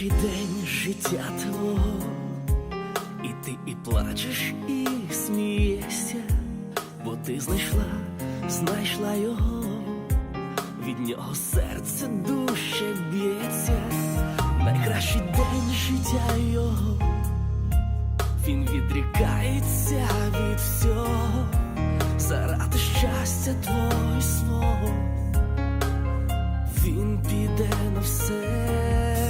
найкращий день життя твого, і ти і плачеш, і смієшся, бо ти знайшла, знайшла його, від нього серце душе б'ється, найкращий день життя його, він відрікається від всього, заради щастя твого свого. Він піде на все.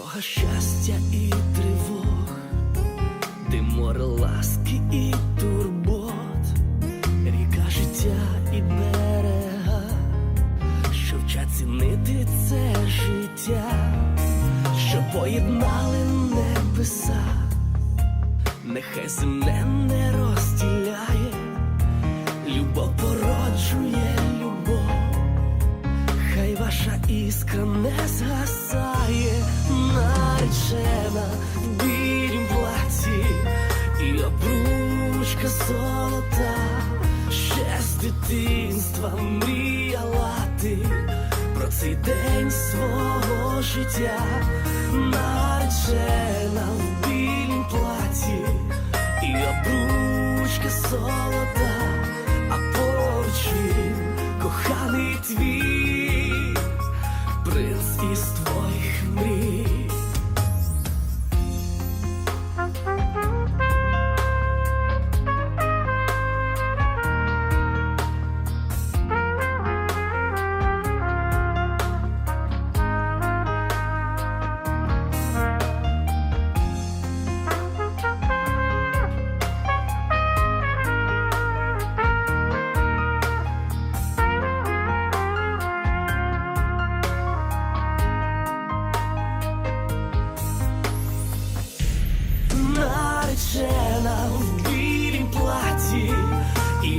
Дорога щастя і тривог, де море ласки і турбот, ріка життя і берега, що вчать цінити це життя, що поєднали небеса, нехай земне не розділяє, любов породжує іскра не згасає, наречена в білім платі. І обручка золота, ще з дитинства мріяла ти. Про цей день свого життя, наречена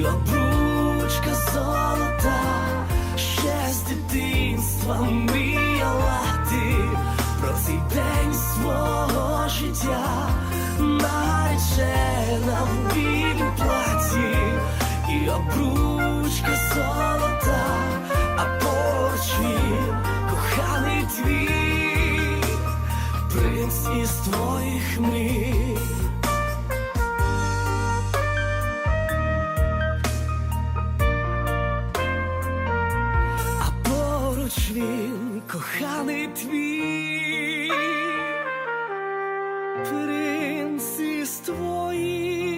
і обручка золота, ще з дитинства мріяла ти. Про цей день свого життя, коханий твій, принц із твоїх.